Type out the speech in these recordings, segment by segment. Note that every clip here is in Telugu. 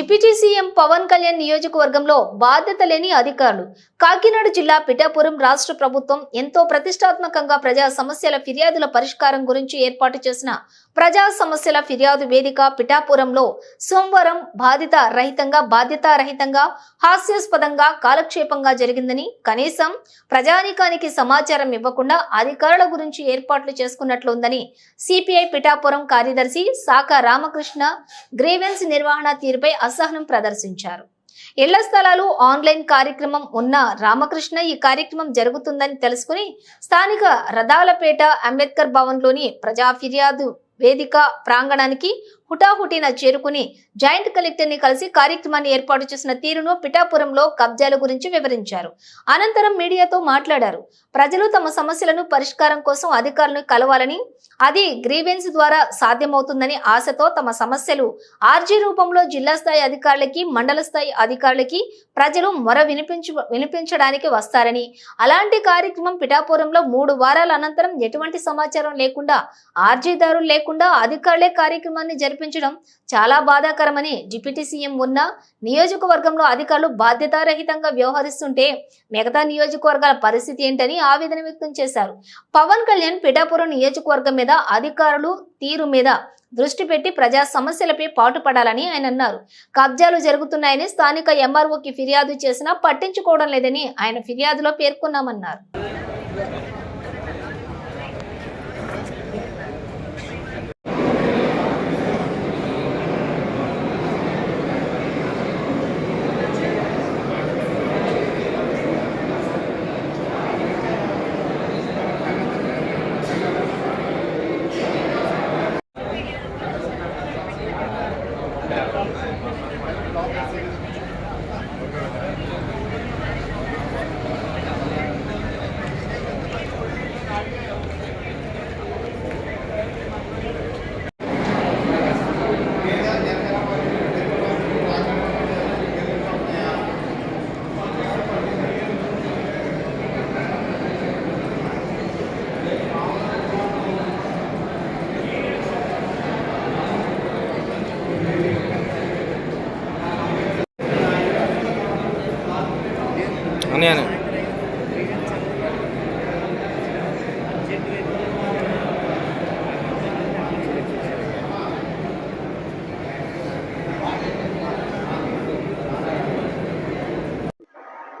డిప్యూటీ సీఎం పవన్ కళ్యాణ్ నియోజకవర్గంలో బాధ్యత లేని అధికారులు. కాకినాడ జిల్లా పిఠాపురం రాష్ట్ర ప్రభుత్వం ఎంతో ప్రతిష్టాత్మకంగా ప్రజా సమస్యల ఫిర్యాదుల పరిష్కారం గురించి ఏర్పాటు చేసిన ప్రజా సమస్యల ఫిర్యాదు వేదిక పిఠాపురంలో సోమవారం బాధిత రహితంగా బాధ్యతారహితంగా హాస్యాస్పదంగా కాలక్షేపంగా జరిగిందని కనీసం ప్రజానీకానికి సమాచారం ఇవ్వకుండా అధికారుల గురించి ఏర్పాట్లు చేసుకున్నట్లుందని సిపిఐ పిఠాపురం కార్యదర్శి శాఖ రామకృష్ణ గ్రీవెన్స్ నిర్వహణ తీరుపై అసహనం ప్రదర్శించారు. ఇళ్ళ స్థలాలు ఆన్లైన్ కార్యక్రమం ఉన్న రామకృష్ణ ఈ కార్యక్రమం జరుగుతుందని తెలుసుకుని స్థానిక రథాలపేట అంబేద్కర్ భవన్లోని ప్రజా ఫిర్యాదు వేదిక ప్రాంగణానికి హుటాహుటిన చేరుకుని జాయింట్ కలెక్టర్ని కలిసి కార్యక్రమాన్ని ఏర్పాటు చేసిన తీరును పిఠాపురంలో కబ్జాల గురించి వివరించారు. అనంతరం మీడియాతో మాట్లాడారు. ప్రజలు తమ సమస్యలను పరిష్కారం కోసం అధికారులను కలవాలని అది గ్రీవెన్స్ ద్వారా సాధ్యమవుతుందని ఆశతో తమ సమస్యలు ఆర్జీ రూపంలో జిల్లా స్థాయి అధికారులకి మండల స్థాయి అధికారులకి ప్రజలు మొర వినిపించు వినిపించడానికి వస్తారని అలాంటి కార్యక్రమం పిఠాపురంలో మూడు వారాల అనంతరం ఎటువంటి సమాచారం లేకుండా ఆర్జీదారులు లేకుండా అధికారులే కార్యక్రమాన్ని జరిపించడం చాలా బాధాకరమని డిప్యూటీ సీఎం ఉన్న నియోజకవర్గంలో అధికారులు బాధ్యతారహితంగా వ్యవహరిస్తుంటే మిగతా నియోజకవర్గాల పరిస్థితి ఏంటని ఆవేదన వ్యక్తం చేశారు. పవన్ కళ్యాణ్ పిఠాపురం నియోజకవర్గం మీద అధికారులు తీరు మీద దృష్టి పెట్టి ప్రజా సమస్యలపై పాటుపడాలని ఆయన అన్నారు. కబ్జాలు జరుగుతున్నాయని స్థానిక ఎంఆర్ఓకి ఫిర్యాదు చేసినా పట్టించుకోవడం లేదని ఆయన ఫిర్యాదులో పేర్కొన్నామన్నారు. అని అని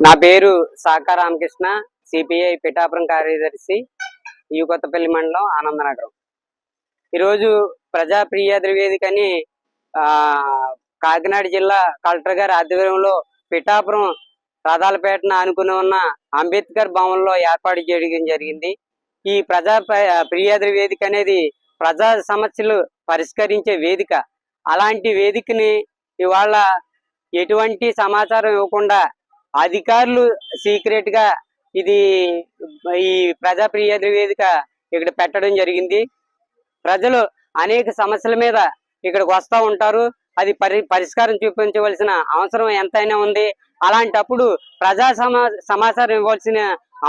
నా పేరు సాకా రామకృష్ణ సిపిఐ పిఠాపురం కార్యదర్శి ఈ కొత్తపల్లి మండలం ఆనందనగరం. ఈరోజు ప్రజా ఫిర్యాదుల అని కాకినాడ జిల్లా కలెక్టర్ గారి ఆధ్వర్యంలో పిఠాపురం రథాలపేటను ఆనుకుని ఉన్న అంబేద్కర్ భవన్లో ఏర్పాటు చేయడం జరిగింది. ఈ ప్రజా ప- వేదిక అనేది ప్రజా సమస్యలు పరిష్కరించే వేదిక. అలాంటి వేదికని ఇవాళ ఎటువంటి సమాచారం ఇవ్వకుండా అధికారులు సీక్రెట్గా ఇది ఈ ప్రజా ఫిర్యాదుల వేదిక ఇక్కడ పెట్టడం జరిగింది. ప్రజలు అనేక సమస్యల మీద ఇక్కడికి వస్తూ ఉంటారు. అది పరి పరిష్కారం చూపించవలసిన అవసరం ఎంతైనా ఉంది. అలాంటప్పుడు ప్రజా సమా సమాచారం ఇవ్వాల్సిన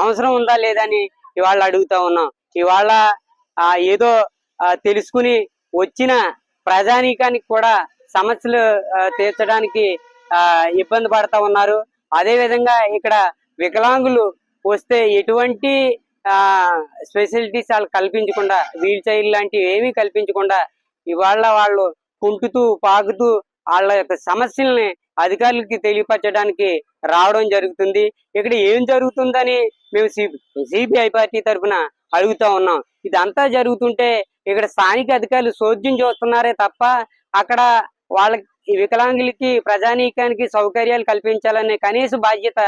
అవసరం ఉందా లేదా అని ఇవాళ అడుగుతా ఉన్నాం. ఇవాళ ఏదో తెలుసుకుని వచ్చిన ప్రజానీకానికి కూడా సమస్యలు తీర్చడానికి ఇబ్బంది పడతా ఉన్నారు. అదేవిధంగా ఇక్కడ వికలాంగులు వస్తే ఎటువంటి స్పెషలిటీస్ వాళ్ళు కల్పించకుండా వీల్ చైర్ లాంటివి ఏమీ కల్పించకుండా ఇవాళ వాళ్ళు కుంటుతూ పాకుతూ వాళ్ళ యొక్క సమస్యల్ని అధికారులకి తెలియపరచడానికి రావడం జరుగుతుంది. ఇక్కడ ఏం జరుగుతుందని మేము సిపిఐ పార్టీ తరఫున అడుగుతా ఉన్నాం. ఇదంతా జరుగుతుంటే ఇక్కడ స్థానిక అధికారులు చోద్యం చూస్తున్నారే తప్ప అక్కడ వాళ్ళకి వికలాంగులకి ప్రజానీకానికి సౌకర్యాలు కల్పించాలనే కనీస బాధ్యత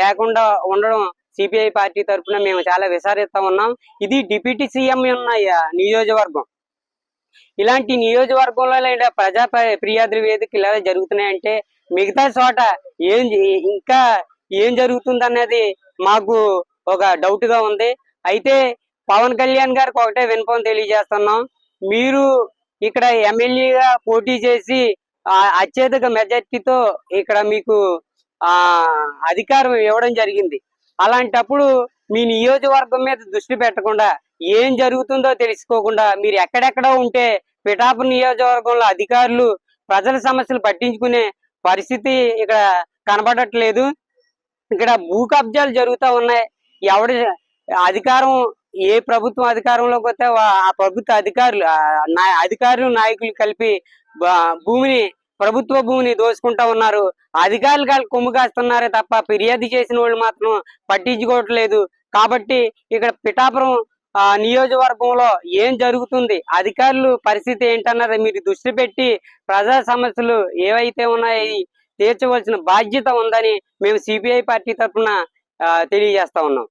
లేకుండా ఉండడం సిపిఐ పార్టీ తరఫున మేము చాలా విచారిస్తా ఉన్నాం. ఇది డిప్యూటీ సీఎం ఉన్న నియోజకవర్గం. ఇలాంటి నియోజకవర్గంలో లేదా ప్రజా ఫిర్యాదుల వేదిక ఇలా జరుగుతున్నాయంటే మిగతా చోట ఏం ఇంకా ఏం జరుగుతుంది అన్నది మాకు ఒక డౌట్గా ఉంది. అయితే పవన్ కళ్యాణ్ గారికి ఒకటే వినపం తెలియజేస్తున్నాం. మీరు ఇక్కడ ఎమ్మెల్యేగా పోటీ చేసి అత్యధిక మెజార్టీతో ఇక్కడ మీకు ఆ అధికారం ఇవ్వడం జరిగింది. అలాంటప్పుడు మీ నియోజకవర్గం మీద దృష్టి పెట్టకుండా ఏం జరుగుతుందో తెలుసుకోకుండా మీరు ఎక్కడెక్కడో ఉంటే పిఠాపురం నియోజకవర్గంలో అధికారులు ప్రజల సమస్యలు పట్టించుకునే పరిస్థితి ఇక్కడ కనబడట్లేదు. ఇక్కడ భూ కబ్జాలు జరుగుతూ ఉన్నాయి. ఎవడి అధికారం ఏ ప్రభుత్వం అధికారంలోకి వస్తే ఆ ప్రభుత్వ అధికారులు అధికారులు నాయకులు కలిపి భూమిని ప్రభుత్వ భూమిని దోచుకుంటా ఉన్నారు. అధికారులు కాళ్ళు కొమ్ము కాస్తున్నారే తప్ప ఫిర్యాదు చేసిన వాళ్ళు మాత్రం పట్టించుకోవట్లేదు. కాబట్టి ఇక్కడ పిఠాపురం నియోజకవర్గంలో ఏం జరుగుతుంది? అధికారులు పరిస్థితి ఏంటన్నది మీరు దృష్టి పెట్టి ప్రజా సమస్యలు ఏవైతే ఉన్నాయో తీర్చవలసిన బాధ్యత ఉందని మేము సిపిఐ పార్టీ తరఫున తెలియజేస్తా ఉన్నాం.